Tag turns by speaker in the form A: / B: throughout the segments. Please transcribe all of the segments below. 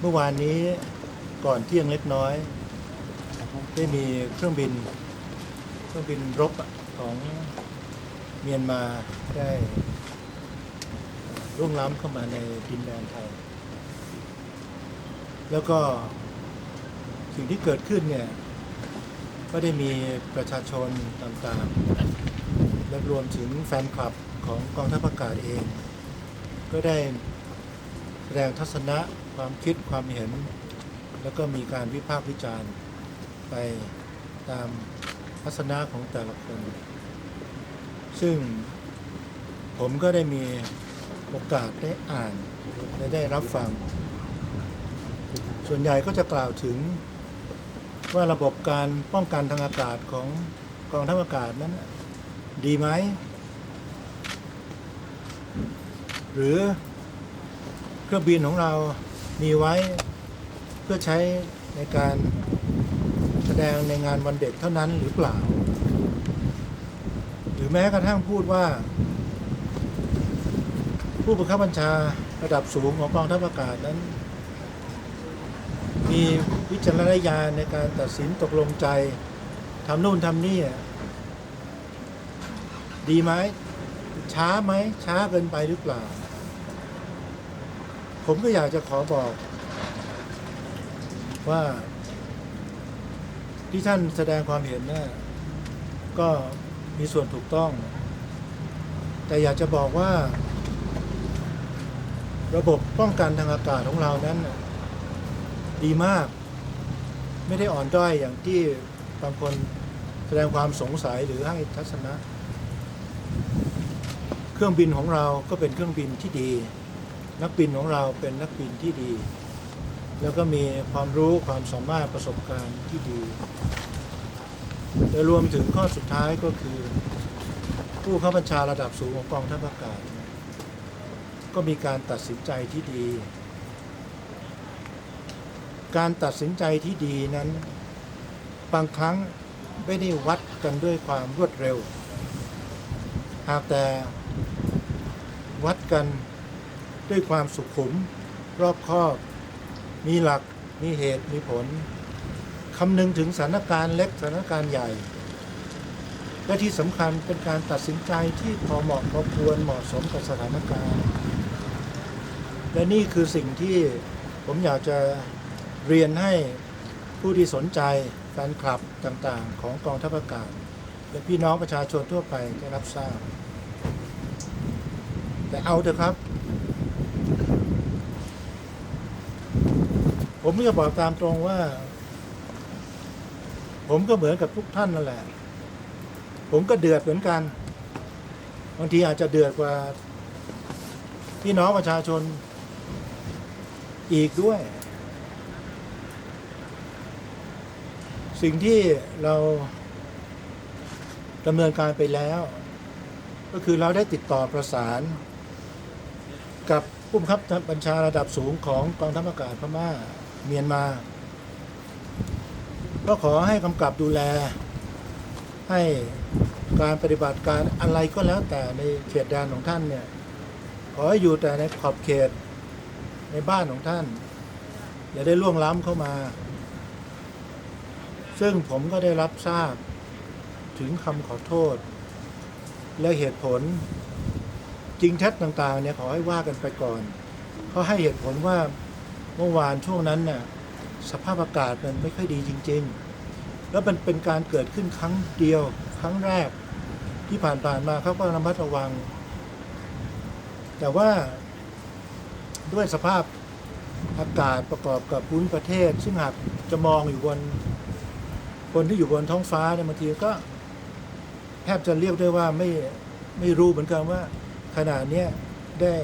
A: เมื่อวานนี้ก่อนเที่ยงเล็กน้อย ได้มีเครื่องบิน เครื่องบินรบของเมียนมาได้ร่วงล้ำเข้ามาในดินแดนไทย แล้วก็สิ่งที่เกิดขึ้นเนี่ยก็ได้มีประชาชนต่างๆและรวมถึงแฟนคลับของกองทัพอากาศเอง ก็ได้ แสดงทัศนะความคิดความเห็น แล้วก็มีการวิพากษ์วิจารณ์ไปตามทัศนะของแต่ละคน ซึ่งผมก็ได้มีโอกาสได้อ่านและได้รับฟัง ส่วนใหญ่ก็จะกล่าวถึงว่าระบบการป้องกันทางอากาศของกองทัพอากาศนั้นดีไหม หรือ รื่องบินของเรามีไว้เพื่อใช้ในการแสดงในงานวันเด็กเท่านั้นหรือเปล่า หรือแม้กระทั่งพูดว่า ผู้บังคับบัญชาระดับสูงของกองทัพอากาศนั้น มีวิจารณญาณในการตัดสินตกลงใจทำนู่นทำนี่ดีไหมช้าไหมช้าเกินไปหรือเปล่า ผมก็อยากจะขอบอก ว่า ที่ท่านแสดงความเห็นนะ่ะก็มีส่วนถูกต้อง แต่อยากจะบอกว่า ระบบป้องกันทางอากาศของเรานั้น ดีมาก ไม่ได้อ่อนด้อยอย่างที่บางคนแสดงความสงสัยหรือให้ทัศนะ เครื่องบินของเราก็เป็นเครื่องบินที่ดี นักบินของเราเป็นนักบินที่ดี แล้วก็มีความรู้ความสามารถประสบการณ์ที่ดีและรวมถึงข้อสุดท้ายก็คือ ผู้ข้าบัญชาระดับสูงของกองทัพอากาศ ก็มีการตัดสินใจที่ดี การตัดสินใจที่ดีนั้น บางครั้งไม่ได้วัดกันด้วยความรวดเร็ว หากแต่วัดกัน ด้วยความสุขุม รอบคอบ มีหลัก มีเหตุ มีผล คำนึงถึงสถานการณ์เล็กสถานการณ์ใหญ่ และที่สำคัญเป็นการตัดสินใจที่พอเหมาะพอควรเหมาะสมกับสถานการณ์ และนี่คือสิ่งที่ผมอยากจะเรียนให้ผู้ที่สนใจแฟนคลับต่างๆ ของกองทัพอากาศ และพี่น้องประชาชนทั่วไปได้รับทราบ แต่เอาเถอะครับ ผมจะบอกตามตรงว่า ผมก็เหมือนกับทุกท่านนั่นแหละ ผมก็เดือดเหมือนกัน บางทีอาจจะเดือดกว่าพี่น้องประชาชนอีกด้วย สิ่งที่เราดำเนินการไปแล้ว ก็คือเราได้ติดต่อประสาน กับผู้บังคับบัญชาระดับสูงของกองทัพอากาศพม่า เมียนมา ก็ขอให้กำกับดูแล ให้การปฏิบัติการอะไรก็แล้วแต่ในเขตแดนของท่านเนี่ย ขอให้อยู่แต่ในขอบเขตในบ้านของท่าน อย่าได้ล่วงล้ำเข้ามา ซึ่งผมก็ได้รับทราบถึงคำขอโทษ และเหตุผลจริงเท็จต่าง ๆ เนี่ย ขอให้ว่ากันไปก่อนเขาให้เหตุผลว่า เมื่อวานช่วงนั้นน่ะสภาพอากาศมันไม่ค่อยดีจริง ๆ แล้วมันเป็นการเกิดขึ้นครั้งเดียวครั้งแรกที่ผ่านๆมาเขาก็ระมัดระวัง แต่ว่าด้วยสภาพอากาศประกอบกับพื้นประเทศ ซึ่งหากจะมองอยู่บนคนที่อยู่บนท้องฟ้าเนี่ยบางทีก็แทบจะเรียกได้ว่าไม่ไม่รู้เหมือนกันว่าขณะเนี้ได้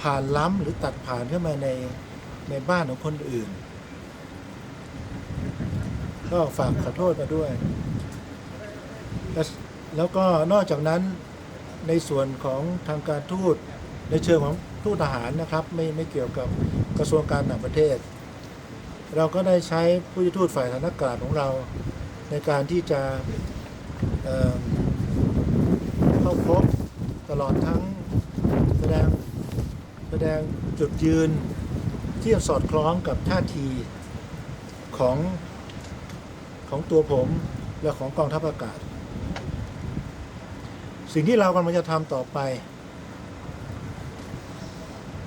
A: ผ่านล้ำหรือตัดผ่านเข้ามาใน ในบ้านของคนอื่น ก็ฝากขอโทษมาด้วยแล้วแล้วก็นอกจากนั้นในส่วนของทางการทูตในเชิงของทูตทหารนะครับ ไม่ไม่เกี่ยวกับกระทรวงการต่างประเทศ เราก็ได้ใช้ผู้ทูตฝ่ายฐานอากาศของเราในการที่จะเเข้าพบตลอดทั้งแสดงแสดงจุดยืน ที่สอดคล้องกับท่าทีของของตัวผมและของกองทัพอากาศ สิ่งที่เรากำลังจะทำต่อไป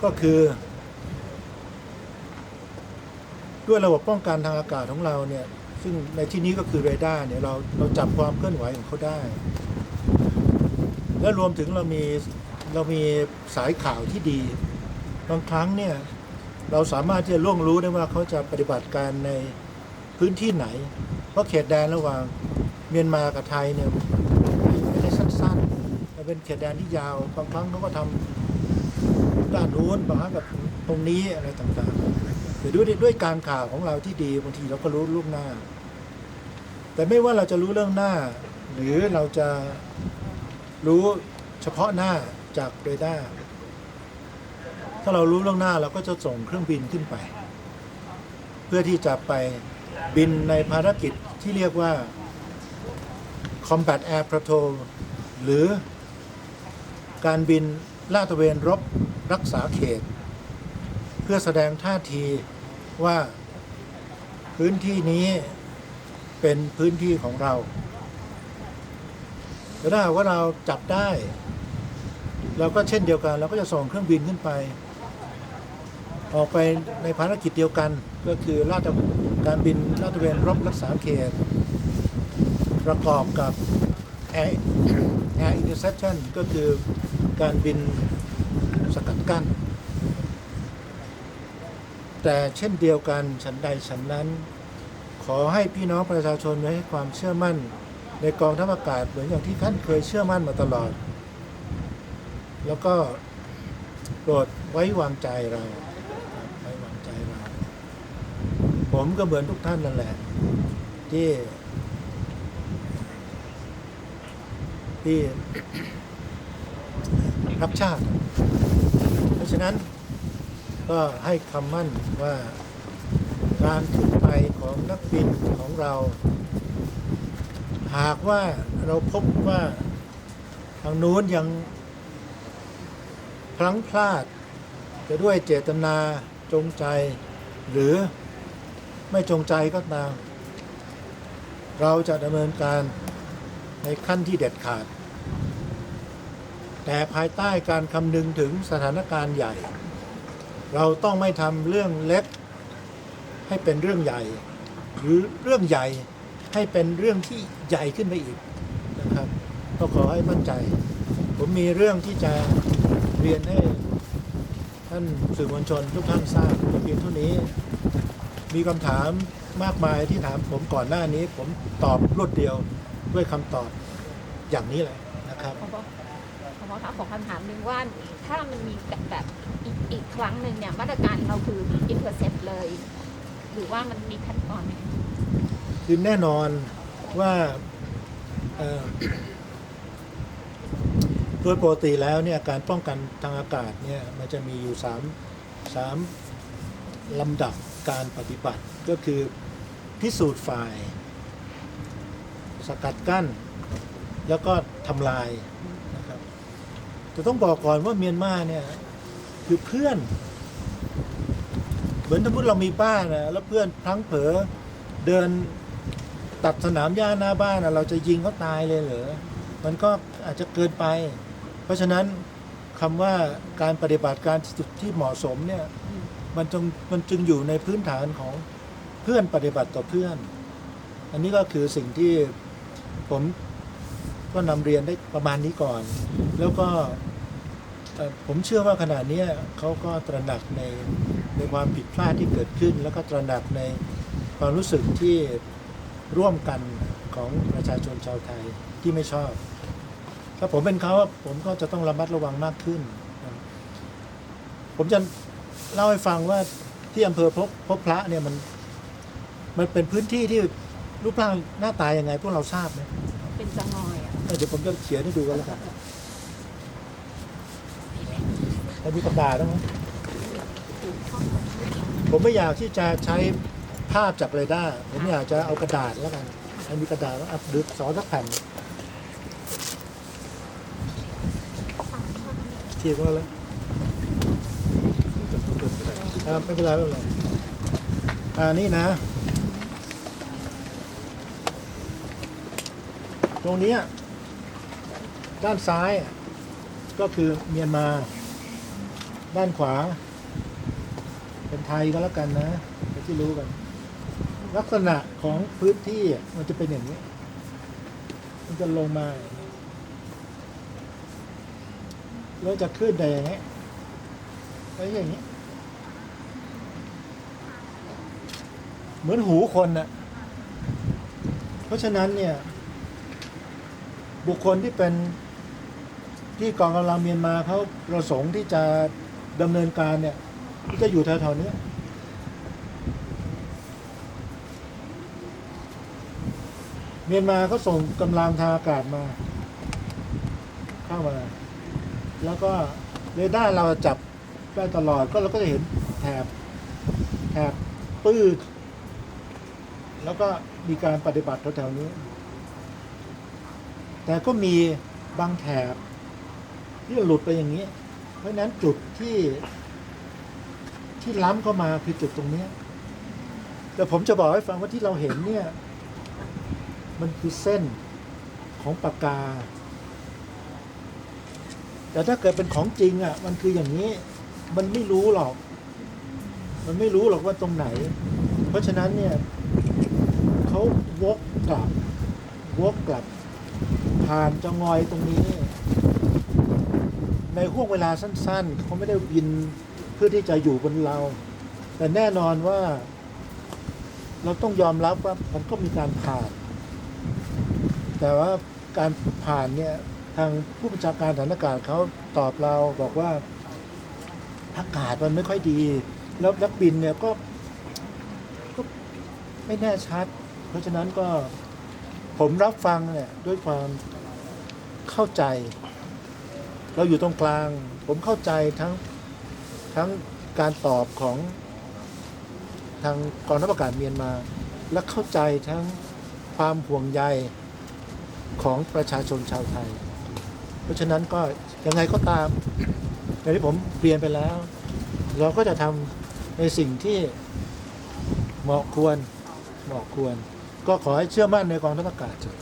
A: ก็คือ ด้วยระบบป้องกันทางอากาศของเราเนี่ยซึ่งในที่นี้ก็คือเรดาร์เนี่ยเราเราจับความเคลื่อนไหวของเขาได้ และรวมถึงเรามีเรามีสายข่าวที่ดี บางครั้งเนี่ย เราสามารถที่จะล่วงรู้ได้ว่าเขาจะปฏิบัติการในพื้นที่ไหน เพราะเขตแดนระหว่างเมียนมากับไทยเนี่ยไม่ได้สั้นๆแต่เป็นเขตแดนที่ยาวบางครั้งเขาก็ทำด้านนู้นบางครั้งกับตรงนี้อะไรต่างๆแต่ด้วยด้วยการข่าวของเราที่ดีบางทีเราก็รู้ล่วงหน้า แต่ไม่ว่าเราจะรู้เรื่องหน้า หรือเราจะรู้เฉพาะหน้าจากเรดาร์าเรารู้ล่วงหน้าเราก็จะส่งเครื่องบินขึ้นไป เพื่อที่จะไปบินในภารกิจที่เรียกว่า Combat Air Patrol หรือการบินลาดตระเวนรบรักษาเขต เพื่อแสดงท่าทีว่าพื้นที่นี้เป็นพื้นที่ของเราแต่ถ้าหากว่าเราจับได้ เราก็เช่นเดียวกัน เราก็จะส่งเครื่องบินขึ้นไป ออกไปในภารกิจเดียวกัน ก็คือลาดตระการบินลาดตระเวนรบรักษาเขต ประกอบกับ Air Air Interception ก็คือการบินสกัดกั้น แต่เช่นเดียวกันฉันใดฉันนั้น ขอให้พี่น้องประชาชนไว้ให้ความเชื่อมั่นในกองทัพอากาศเหมือนอย่างที่ท่านเคยเชื่อมั่นมาตลอด แล้วก็โปรดไว้วางใจเราครับไว้วางใจเรา ผมก็เหมือนทุกท่านนั่นแหละ ที่ ที่รักชาติ เพราะฉะนั้นก็ให้คำมั่นว่าการขึ้นไปของนักบินของเรา หากว่าเราพบว่าทางนู้นยังพลั้งพลาด จะด้วยเจตนาจงใจหรือ ไม่จงใจก็ตาม เราจะดำเนินการในขั้นที่เด็ดขาด แต่ภายใต้การคำนึงถึงสถานการณ์ใหญ่ เราต้องไม่ทำเรื่องเล็กให้เป็นเรื่องใหญ่ หรือเรื่องใหญ่ให้เป็นเรื่องที่ใหญ่ขึ้นไปอีกนะครับก็ขอให้มั่นใจ ผมมีเรื่องที่จะเรียนให้ท่านสื่อมวลชนทุกท่านทราบเพียงเท่านี้ มีคำถามมากมายที่ถามผมก่อนหน้านี้ ผมตอบรวดเดียวด้วยคำตอบอย่างนี้แหละนะครับ
B: ขอบอกขอบอกครับขอคำถามหนึ่งว่าถ้ามันมีแบบอีกอีกครั้งหนึ่งเนี่ยมาตรการเราคือ intercept เลย หรือว่ามันมีขั้นตอนไหม
A: คือแน่นอนว่าโดยปกติแล้วเนี่ยการป้องกันทางอากาศเนี่ยมันจะมีอยู่สามสามลำดับ การปฏิบัติก็คือพิสูจน์ฝ่าย สกัดกั้น แล้วก็ทำลายนะครับแต่ต้องบอกก่อนว่าเมียนมาเนี่ยคือเพื่อน เหมือนสมมติเรามีบ้านนะแล้วเพื่อนพลั้งเผลอเดินตัดสนามหญ้าหน้าบ้านนะเราจะยิงเขาตายเลยเหรอมันก็อาจจะเกินไป เพราะฉะนั้นคำว่าการปฏิบัติการที่ที่เหมาะสมเนี่ย มันจึงมันจึงอยู่ในพื้นฐานของเพื่อนปฏิบัติต่อเพื่อน อันนี้ก็คือสิ่งที่ผมก็นำเรียนได้ประมาณนี้ก่อน แล้วก็ผมเชื่อว่าขณะนี้เขาก็ตระหนักในในความผิดพลาดที่เกิดขึ้น แล้วก็ตระหนักในความรู้สึกที่ร่วมกันของประชาชนชาวไทยที่ไม่ชอบ ถ้าผมเป็นเขาผมก็จะต้องระมัดระวังมากขึ้น ผมจะ เล่าให้ฟังว่าที่อำเภอพบพบพระเนี่ยมัน มันเป็นพื้นที่ที่รูปร่างหน้าตายยังไง พวกเราทราบไหม
B: เป็นจะงอยอะ
A: เออเดี๋ยวผมจะเขียนให้ดูกันแล้วกันแล้วมีกระดาษบ้างไหมผมไม่อยากที่จะใช้ภาพจากเรดาร์ผมอยากจะเอากระดาษแล้วกันให้มีกระดาษแล้วอัดดึกสอสักแผ่นเทียบกันแล้ว ครับไม่เป็นไรไม่เป็นไรอ่านี่นะ ตรงนี้ด้านซ้ายก็คือเมียนมา ด้านขวา เป็นไทยก็แล้วกันนะเป็นที่รู้กัน ลักษณะของพื้นที่มันจะเป็นอย่างนี้ มันจะลงมาแล้วจะขึ้นได้อย่างนี้แล้วอย่างนี้ เหมือนหูคนน่ะเพราะฉะนั้นเนี่ย บุคคลที่เป็นที่กองกำลังเมียนมาเขาประสงค์ที่จะดำเนินการเนี่ยจะอยู่แถวๆเนี้ยเมียนมาเขาส่งกำลังทางอากาศมา เข้ามา แล้วก็เรดาร์เราจับได้ตลอดก็เราก็จะเห็นแถบแถบปื้ด แล้วก็มีการปฏิบัติแถวๆนี้ แต่ก็มีบางแถบที่หลุดไปอย่างนี้ เพราะนั้นจุดที่ที่ล้ำเข้ามาคือจุดตรงเนี้ แต่ผมจะบอกให้ฟังว่าที่เราเห็นเนี่ย มันคือเส้นของปากกา แต่ถ้าเกิดเป็นของจริงอะ มันคืออย่างนี้ มันไม่รู้หรอก มันไม่รู้หรอกว่าตรงไหน เพราะฉะนั้นเนี่ย เขาวกกลับ วกกลับ ผ่านจงอยตรงนี้ ในห่วงเวลาสั้น ๆ เขาไม่ได้บินเพื่อที่จะอยู่บนเรา แต่แน่นอนว่า เราต้องยอมรับว่ามันก็มีการผ่าน แต่ว่าการผ่านเนี่ยทางผู้บัญชาการฐานอากาศเขาตอบเราบอกว่าอากาศมันไม่ค่อยดี แล้วนักบินเนี่ยก็ ก็ไม่แน่ชัด เพราะฉะนั้นก็ผมรับฟังเนี่ยด้วยความเข้าใจ เราอยู่ตรงกลาง ผมเข้าใจทั้งทั้งการตอบของทางกองทัพอากาศเมียนมา และเข้าใจทั้งความห่วงใยของประชาชนชาวไทย เพราะฉะนั้นก็ยังไงก็ตามอย่างที่ผมเรียนไปแล้ว เราก็จะทำในสิ่งที่เหมาะควรเหมาะควร ก็ขอให้เชื่อมั่นในกองทัพอากาศเถอะ